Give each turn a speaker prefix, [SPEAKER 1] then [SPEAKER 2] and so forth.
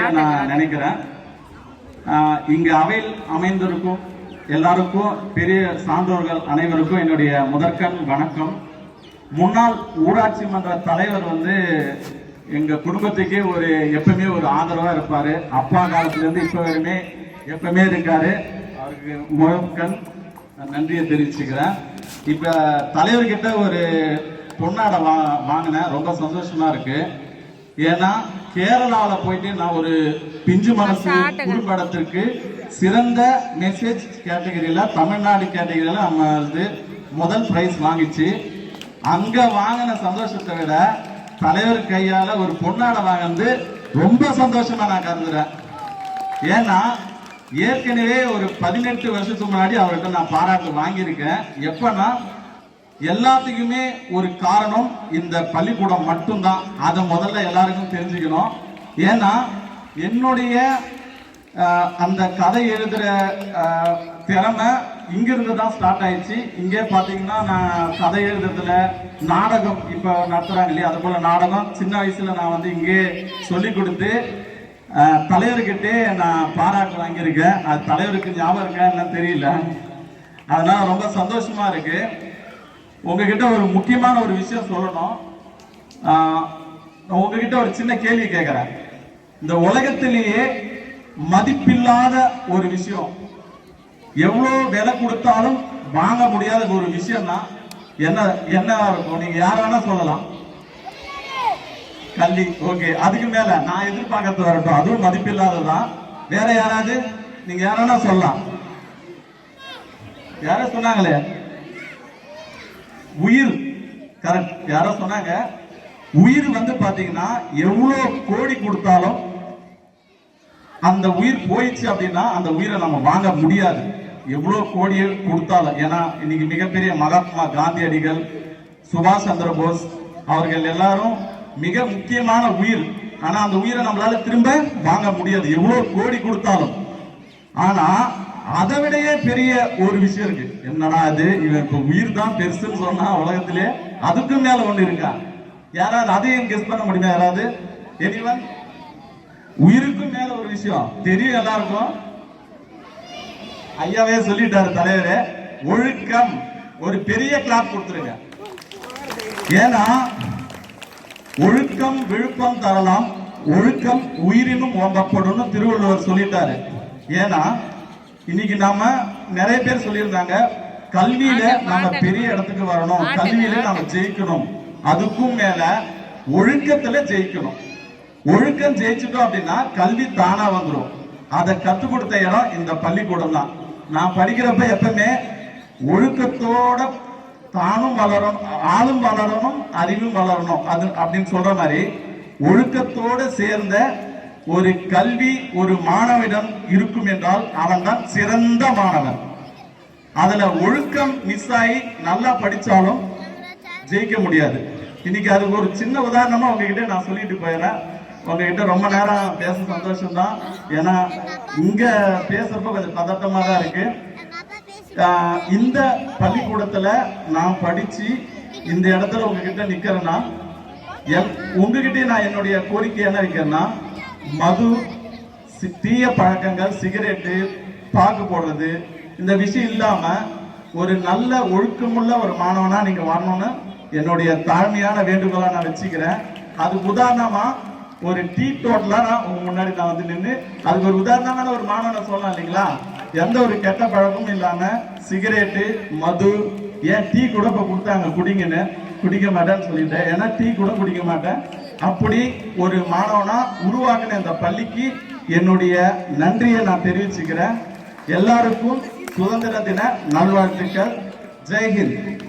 [SPEAKER 1] நான் நினைக்கிறேன். ஆஹ் இங்க அவையில் அமைந்திருக்கும் எல்லாருக்கும் பெரிய சான்றோர்கள் அனைவருக்கும் என்னுடைய முதற்கண் வணக்கம். முன்னாள் ஊராட்சி மன்ற தலைவர் வந்து எங்க குடும்பத்துக்கே ஒரு எப்பவுமே ஒரு ஆதரவா இருப்பாரு. அப்பா காலத்துல இருந்து இப்ப வரையுமே எப்பவுமே இருக்காரு. அவருக்கு முதற்கண் நான் நன்றியை தெரிவிச்சுக்கிறேன். இப்ப தலைவர்கிட்ட ஒரு பொன்னாடை வா வாங்கினேன். ரொம்ப சந்தோஷமா இருக்கு. ஏன்னா கேரளால போயிட்டு நான் ஒரு பிஞ்சு மனசு குறும்படத்திற்கு சிறந்த மெசேஜ் கேட்டகரியில தமிழ்நாடு கேட்டகரியில நம்ம வந்து முதல் பிரைஸ் வாங்கிச்சு. அங்க வாங்கின சந்தோஷத்தை விட தலைவர் கையால ஒரு பொன்னாடை வாங்கினது ரொம்ப சந்தோஷமா நான் கருதுறேன். ஏன்னா ஏற்கனவே ஒரு பதினெட்டு வருஷத்துக்கு முன்னாடி அவர்கிட்ட நான் பாராட்டு வாங்கியிருக்கேன். எப்பன்னா எல்லாத்துக்குமே ஒரு காரணம் இந்த பள்ளிக்கூடம் மட்டும்தான். அதை முதல்ல எல்லாருக்கும் தெரிஞ்சுக்கணும். ஏன்னா என்னுடைய அந்த கதை எழுதுகிற திறமை இங்கிருந்து தான் ஸ்டார்ட் ஆயிடுச்சு. இங்கே பார்த்தீங்கன்னா நான் கதை எழுதுறதுல நாடகம் இப்போ நடத்துகிறாங்க இல்லையா? அது போல் நாடகம். சின்ன வயசில் நான் வந்து இங்கே சொல்லி கொடுத்து தலைவர்கிட்டே நான் பாராட்டு வாங்கியிருக்கேன். அது தலைவருக்கு ஞாபகம் இருக்கா என்னன்னு தெரியல. அதனால் ரொம்ப சந்தோஷமாக இருக்குது உங்ககிட்ட ஒரு முக்கியமான ஒரு விஷயம் சொல்லணும். உங்ககிட்ட ஒரு சின்ன கேள்வி கேட்கிறேன் இந்த உலகத்திலேயே மதிப்பில்லாத ஒரு விஷயம். எவ்வளோ விலை கொடுத்தாலும் வாங்க முடியாத ஒரு விஷயம்னா என்ன என்ன இருக்கும்? நீங்க யார வேணா சொல்லலாம். கல்வி ஓகே. அதுக்கு மேல நான் எதிர்பார்க்கறது வரட்டும். அதுவும் மதிப்பில்லாததான் வேற யாராவது? நீங்க யாரா சொல்லலாம். யாரோ சொன்னாங்களே? உயிர். கரெக்ட் யாரோ சொன்னாங்க உயிர் வந்து பாத்தீங்கன்னா எவ்வளவு கோடி கொடுத்தாலும் அந்த உயிர் போயிடுச்சு அப்படின்னா அந்த உயிரை நம்ம வாங்க முடியாது. எவ்வளவு கோடியை கொடுத்தாலும். ஏன்னா இன்னைக்கு மிகப்பெரிய மகாத்மா காந்தியடிகள் சுபாஷ் சந்திர போஸ் அவர்கள் எல்லாரும் மிக முக்கியமான உயிர். ஆனா அந்த உயிரை நம்மளால திரும்ப வாங்க முடியாது. எவ்வளவு கோடி கொடுத்தாலும். ஆனா அதை விடையே பெரிய ஒரு விஷயம் இருக்கு. என்னடா அது இவன் இப்ப உயிர் தான் பெருசுன்னு சொன்னா உலகத்திலே அதுக்கும் மேல ஒண்ணு இருக்கா? யாராவது அதையும் கெஸ் பண்ண முடியுமா யாராவது? எனிவன் உயிருக்கும் மேல ஒரு விஷயம். தெரியும் எல்லாருக்கும். ஐயாவே சொல்லிட்டாரு தலைவரே ஒழுக்கம். ஒரு பெரிய கிளாப் கொடுத்துருங்க. ஏன்னா ஒழுக்கம் விழுப்பம் தரலாம் ஒழுக்கம் உயிரினும் ஓம்பப்படும்னு திருவள்ளுவர் சொல்லிட்டாரு. ஏன்னா இன்னைக்கு நாம நிறைய பேர் சொல்லியிருந்தாங்க கல்வியில நாம பெரிய இடத்துக்கு வரணும். கல்வியில நாம ஜெயிக்கணும். அதுக்கும் மேல ஒழுக்கத்துல ஜெயிக்கணும். ஒழுக்கம் ஜெயிச்சிட்டோம் அப்படின்னா கல்வி தானா வந்துடும் அதை கத்துக் கொடுத்த இடம் இந்த பள்ளிக்கூடம் தான். நான் படிக்கிறப்ப எப்பவுமே ஒழுக்கத்தோட தானும் வளரணும் ஆளும் வளரணும் அறிவும் வளரணும். அது அப்படின்னு சொல்ற மாதிரி ஒழுக்கத்தோட சேர்ந்த ஒரு கல்வி ஒரு மாணவனிடம் இருக்கும் என்றால் அவன் தான் சிறந்த மாணவன். அதுல ஒழுக்கம் மிஸ் ஆகி நல்லா படிச்சாலும் ஜெயிக்க முடியாது. இன்னைக்கு அதுக்கு ஒரு சின்ன உதாரணமா உங்ககிட்ட நான் சொல்லிட்டு போயிடுறேன். உங்ககிட்ட ரொம்ப நேரம் பேச சந்தோஷம் தான் ஏன்னா இங்க பேசுறப்ப கொஞ்சம் பதட்டமா தான் இருக்கு இந்த பள்ளிக்கூடத்துல நான் படிச்சு இந்த இடத்துல உங்ககிட்ட நிக்கிறேன்னா என்- உங்ககிட்டயே நான் என்னுடைய கோரிக்கை என்ன வைக்கிறேன்னா மது தீய பழக்கங்கள் சிகரெட்டு பாக்கு போடுறது இந்த விஷயம் இல்லாம ஒரு நல்ல ஒழுக்கமுள்ள ஒரு மாணவனா நீங்க வரணும்னு என்னுடைய தாழ்மையான வேண்டுகோளா நான் வச்சுக்கிறேன். அதுக்கு உதாரணமா ஒரு டீ டோட்டலா நான் உங்க முன்னாடி நான் வந்து நின்று அதுக்கு ஒரு உதாரணமான ஒரு மாணவனை சொல்லலாம் இல்லைங்களா? எந்த ஒரு கெட்ட பழக்கமும் இல்லாம சிகரெட்டு மது ஏன் டீ கூட இப்ப கொடுத்தாங்க குடிங்கன்னு குடிக்க மாட்டேன்னு சொல்லிட்டேன். ஏன்னா டீ கூட குடிக்க மாட்டேன். அப்படி ஒரு மாணவனா உருவாகின இந்த பள்ளிக்கு என்னுடைய நன்றியை நான் தெரிவிச்சுக்கிறேன். எல்லாருக்கும் சுதந்திர தின நல்வாழ்த்துக்கள். ஜெய்ஹிந்த்